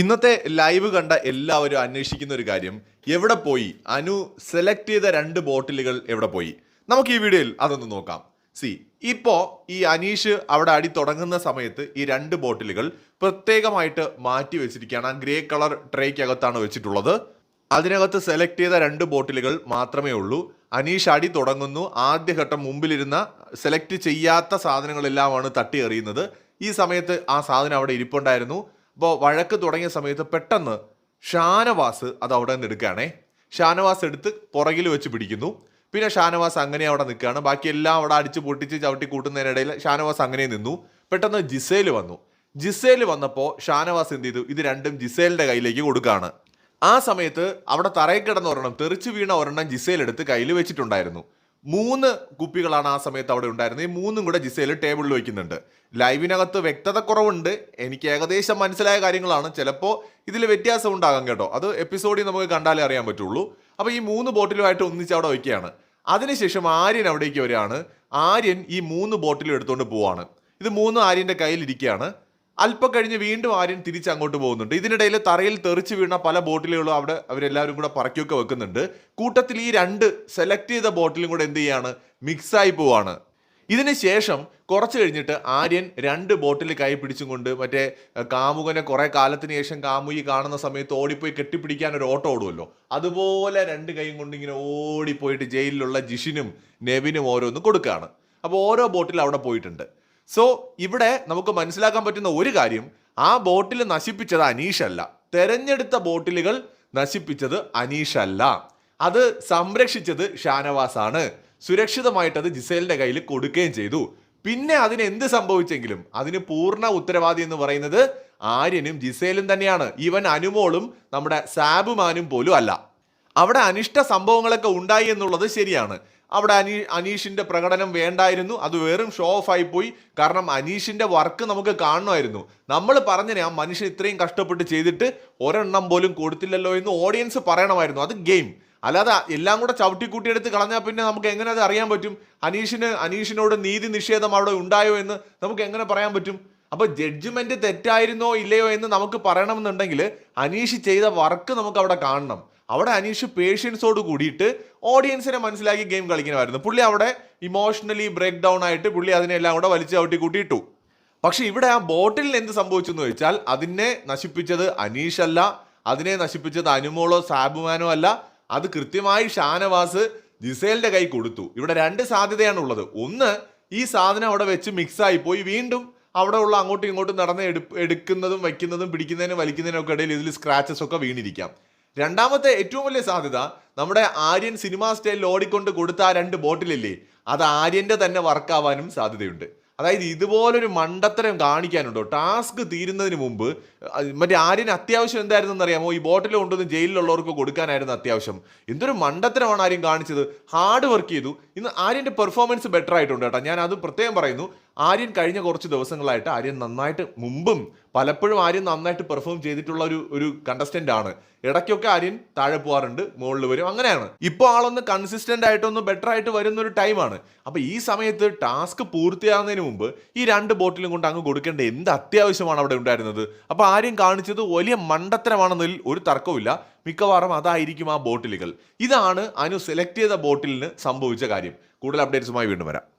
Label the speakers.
Speaker 1: ഇന്നത്തെ ലൈവ് കണ്ട എല്ലാവരും അന്വേഷിക്കുന്ന ഒരു കാര്യം. എവിടെ പോയി? അനു സെലക്ട് ചെയ്ത രണ്ട് ബോട്ടിലുകൾ എവിടെ പോയി? നമുക്ക് ഈ വീഡിയോയിൽ അതൊന്ന് നോക്കാം. സി ഇപ്പോൾ ഈ അനീഷ് അവിടെ അടി തുടങ്ങുന്ന സമയത്ത് ഈ രണ്ട് ബോട്ടിലുകൾ പ്രത്യേകമായിട്ട് മാറ്റി വെച്ചിരിക്കുകയാണ്. ആ ഗ്രേ കളർ ട്രേക്കകത്താണ് വെച്ചിട്ടുള്ളത്. അതിനകത്ത് സെലക്ട് ചെയ്ത രണ്ട് ബോട്ടിലുകൾ മാത്രമേ ഉള്ളൂ. അനീഷ് അടി തുടങ്ങുന്നു. ആദ്യഘട്ടം മുമ്പിലിരുന്ന സെലക്ട് ചെയ്യാത്ത സാധനങ്ങളെല്ലാമാണ് തട്ടി എറിയുന്നത്. ഈ സമയത്ത് ആ സാധനം അവിടെ ഇരിപ്പുണ്ടായിരുന്നു. അപ്പോൾ വഴക്ക് തുടങ്ങിയ സമയത്ത് പെട്ടെന്ന് ഷാനവാസ് അത് അവിടെ നിന്ന് എടുക്കുകയാണേ. ഷാനവാസ് എടുത്ത് പുറകിൽ വെച്ച് പിടിക്കുന്നു. പിന്നെ ഷാനവാസ് അങ്ങനെ അവിടെ നിൽക്കുകയാണ്. ബാക്കി എല്ലാം അവിടെ അടിച്ച് പൊട്ടിച്ച് ചവിട്ടി കൂട്ടുന്നതിനിടയിൽ ഷാനവാസ് അങ്ങനെ നിന്നു. പെട്ടെന്ന് ജിസേൽ വന്നു. ജിസേൽ വന്നപ്പോൾ ഷാനവാസ് എന്ത് ചെയ്തു? ഇത് രണ്ടും ജിസേലിന്റെ കയ്യിലേക്ക് കൊടുക്കുകയാണ്. ആ സമയത്ത് അവിടെ തറയിൽ കിടന്ന ഒരെണ്ണം തെറിച്ചു വീണ ഒരെണ്ണം ജിസേൽ എടുത്ത് കയ്യിൽ വെച്ചിട്ടുണ്ടായിരുന്നു. മൂന്ന് കുപ്പികളാണ് ആ സമയത്ത് അവിടെ ഉണ്ടായിരുന്നത്. ഈ മൂന്നും കൂടെ ജിസയിൽ ടേബിളിൽ വയ്ക്കുന്നുണ്ട് ലൈവിനകത്ത് വ്യക്തത കുറവുണ്ട്. എനിക്ക് ഏകദേശം മനസ്സിലായ കാര്യങ്ങളാണ്. ചിലപ്പോൾ ഇതിൽ വ്യത്യാസം ഉണ്ടാകാം കേട്ടോ. അത് എപ്പിസോഡിൽ നമുക്ക് കണ്ടാലേ അറിയാൻ പറ്റുള്ളൂ. അപ്പോൾ ഈ മൂന്ന് ബോട്ടിലുമായിട്ട് ഒന്നിച്ച് അവിടെ വയ്ക്കുകയാണ് അതിനുശേഷം ആര്യൻ അവിടേക്ക് വരികയാണ്. ആര്യൻ ഈ മൂന്ന് ബോട്ടിലും എടുത്തുകൊണ്ട് പോവാണ്. ഇത് മൂന്നും ആര്യന്റെ കയ്യിലിരിക്കുകയാണ്. അല്പം കഴിഞ്ഞ് വീണ്ടും ആര്യൻ തിരിച്ച് അങ്ങോട്ട് പോകുന്നുണ്ട്. ഇതിനിടയിൽ തറയിൽ തെറിച്ച് വീണ പല ബോട്ടിലുകളും അവിടെ അവരെല്ലാവരും കൂടെ പറക്കിയൊക്കെ വെക്കുന്നുണ്ട്. കൂട്ടത്തിൽ ഈ രണ്ട് സെലക്ട് ചെയ്ത ബോട്ടിലും കൂടെ എന്ത് ചെയ്യാണ്? മിക്സായി പോവാണ്. ഇതിന് ശേഷം കുറച്ച് കഴിഞ്ഞിട്ട് ആര്യൻ രണ്ട് ബോട്ടിൽ കൈ പിടിച്ചും കൊണ്ട് മറ്റേ കാമുകനെ കുറെ കാലത്തിന് ശേഷം കാമുകി കാണുന്ന സമയത്ത് ഓടിപ്പോയി കെട്ടിപ്പിടിക്കാൻ ഒരു ഓട്ടോ ഓടുമല്ലോ അതുപോലെ രണ്ട് കൈയും കൊണ്ട് ഇങ്ങനെ ഓടിപ്പോയിട്ട് ജയിലിലുള്ള ജിഷിനും നെവിനും ഓരോന്നും കൊടുക്കുകയാണ് അപ്പോൾ ഓരോ ബോട്ടിൽ അവിടെ പോയിട്ടുണ്ട്. സോ ഇവിടെ നമുക്ക് മനസ്സിലാക്കാൻ പറ്റുന്ന ഒരു കാര്യം ആ ബോട്ടിൽ നശിപ്പിച്ചത് അനീഷല്ല തെരഞ്ഞെടുത്ത ബോട്ടിലുകൾ നശിപ്പിച്ചത് അനീഷല്ല അത് സംരക്ഷിച്ചത് ഷാനവാസാണ്. സുരക്ഷിതമായിട്ട് അത് ജിസേലിന്റെ കയ്യിൽ കൊടുക്കുകയും ചെയ്തു. പിന്നെ അതിന് എന്ത് സംഭവിച്ചെങ്കിലും അതിന് പൂർണ ഉത്തരവാദി എന്ന് പറയുന്നത് ആര്യനും ജിസേലും തന്നെയാണ്. ഈവൻ അനുമോളും നമ്മുടെ സാബുമാനും പോലും അല്ല. അവിടെ അനിഷ്ട സംഭവങ്ങളൊക്കെ ഉണ്ടായി എന്നുള്ളത് ശരിയാണ്. അവിടെ അനീ അനീഷിന്റെ പ്രകടനം വേണ്ടായിരുന്നു. അത് വെറും ഷോ ഓഫ് ആയി പോയി. കാരണം അനീഷിന്റെ വർക്ക് നമുക്ക് കാണണമായിരുന്നു. നമ്മൾ പറഞ്ഞതിനെ ആ മനുഷ്യൻ ഇത്രയും കഷ്ടപ്പെട്ട് ചെയ്തിട്ട് ഒരെണ്ണം പോലും കൊടുത്തില്ലല്ലോ എന്ന് ഓഡിയൻസ് പറയണമായിരുന്നു. അത് ഗെയിം അല്ലാതെ എല്ലാം കൂടെ ചവിട്ടിക്കൂട്ടിയെടുത്ത് കളഞ്ഞാൽ പിന്നെ നമുക്ക് എങ്ങനെ അത് അറിയാൻ പറ്റും? അനീഷിന് അനീഷിനോട് നീതി നിഷേധം അവിടെ ഉണ്ടായോ എന്ന് നമുക്ക് എങ്ങനെ പറയാൻ പറ്റും? അപ്പോൾ ജഡ്ജ്മെന്റ് തെറ്റായിരുന്നോ ഇല്ലയോ എന്ന് നമുക്ക് പറയണമെന്നുണ്ടെങ്കിൽ അനീഷ് ചെയ്ത വർക്ക് നമുക്ക് അവിടെ കാണണം. അവിടെ അനീഷ് പേഷ്യൻസോട് കൂടിയിട്ട് ഓഡിയൻസിനെ മനസ്സിലാക്കി ഗെയിം കളിക്കണമായിരുന്നു. പുള്ളി അവിടെ ഇമോഷണലി ബ്രേക്ക് ഡൗൺ ആയിട്ട് പുള്ളി അതിനെല്ലാം കൂടെ വലിച്ചു ചവിട്ടി കൂട്ടിയിട്ടു. പക്ഷെ ഇവിടെ ആ ബോട്ടിൽ എന്ത് സംഭവിച്ചു എന്ന് വെച്ചാൽ അതിനെ നശിപ്പിച്ചത് അനീഷ് അല്ല അതിനെ നശിപ്പിച്ചത് അനുമോളോ സാബുമാനോ അല്ല അത് കൃത്യമായി ഷാനവാസ് ജിസേലിന്റെ കൈ കൊടുത്തു. ഇവിടെ രണ്ട് സാധ്യതയാണ് ഉള്ളത് ഒന്ന് ഈ സാധനം അവിടെ വെച്ച് മിക്സായി പോയി വീണ്ടും അവിടെ ഉള്ള അങ്ങോട്ടും ഇങ്ങോട്ടും നടന്ന് എടു- എടുക്കുന്നതും വയ്ക്കുന്നതും പിടിക്കുന്നതിനും വലിക്കുന്നതിനും ഒക്കെ ഇടയിൽ ഇതിൽ സ്ക്രാച്ചസ് ഒക്കെ വീണിരിക്കാം. രണ്ടാമത്തെ ഏറ്റവും വലിയ സാധ്യത നമ്മുടെ ആര്യൻ സിനിമാ സ്റ്റൈലിൽ ഓടിക്കൊണ്ട് കൊടുത്ത ആ രണ്ട് ബോട്ടിലില്ലേ അത് ആര്യന്റെ തന്നെ വർക്കാവാനും സാധ്യതയുണ്ട്. അതായത് ഇതുപോലൊരു മണ്ടത്തരം കാണിക്കാനുണ്ടോ? ടാസ്ക് തീരുന്നതിന് മുമ്പ് മറ്റേ ആര്യന് അത്യാവശ്യം എന്തായിരുന്നു അറിയാമോ ഈ ബോട്ടിൽ കൊണ്ടുവന്ന് ജയിലിലുള്ളവർക്ക് കൊടുക്കാനായിരുന്നു അത്യാവശ്യം. എന്തൊരു മണ്ടത്തരമാണ് ആര്യം കാണിച്ചത്. ഹാർഡ് വർക്ക് ചെയ്തു. ഇന്ന് ആര്യന്റെ പെർഫോമൻസ് ബെറ്റർ ആയിട്ടുണ്ട് കേട്ടോ. ഞാൻ അത് പ്രത്യേകം പറയുന്നു. ആര്യൻ കഴിഞ്ഞ കുറച്ച് ദിവസങ്ങളായിട്ട് ആര്യൻ നന്നായിട്ട് മുമ്പും പലപ്പോഴും ആര്യൻ നന്നായിട്ട് പെർഫോം ചെയ്തിട്ടുള്ള ഒരു ഒരു കണ്ടസ്റ്റന്റ് ആണ്. ഇടയ്ക്കൊക്കെ ആര്യൻ താഴെ പോകാറുണ്ട് മുകളിൽ വരും അങ്ങനെയാണ്. ഇപ്പോൾ ആളൊന്ന് കൺസിസ്റ്റന്റ് ആയിട്ടൊന്ന് ബെറ്റർ ആയിട്ട് വരുന്ന ഒരു ടൈമാണ് അപ്പൊ ഈ സമയത്ത് ടാസ്ക് പൂർത്തിയാകുന്നതിന് മുമ്പ് ഈ രണ്ട് ബോട്ടിലും കൊണ്ട് അങ്ങ് കൊടുക്കേണ്ട എന്ത് അത്യാവശ്യമാണ് അവിടെ ഉണ്ടായിരുന്നത്? അപ്പൊ ആര്യൻ കാണിച്ചത് വലിയ മണ്ടത്തരമാണെന്നതിൽ ഒരു തർക്കവുമില്ല. മിക്കവാറും അതായിരിക്കും ആ ബോട്ടിലുകൾ. ഇതാണ് അനു സെലക്ട് ചെയ്ത ബോട്ടിലിന് സംഭവിച്ച കാര്യം. കൂടുതൽ അപ്ഡേറ്റ്സുമായി വീണ്ടും വരാം.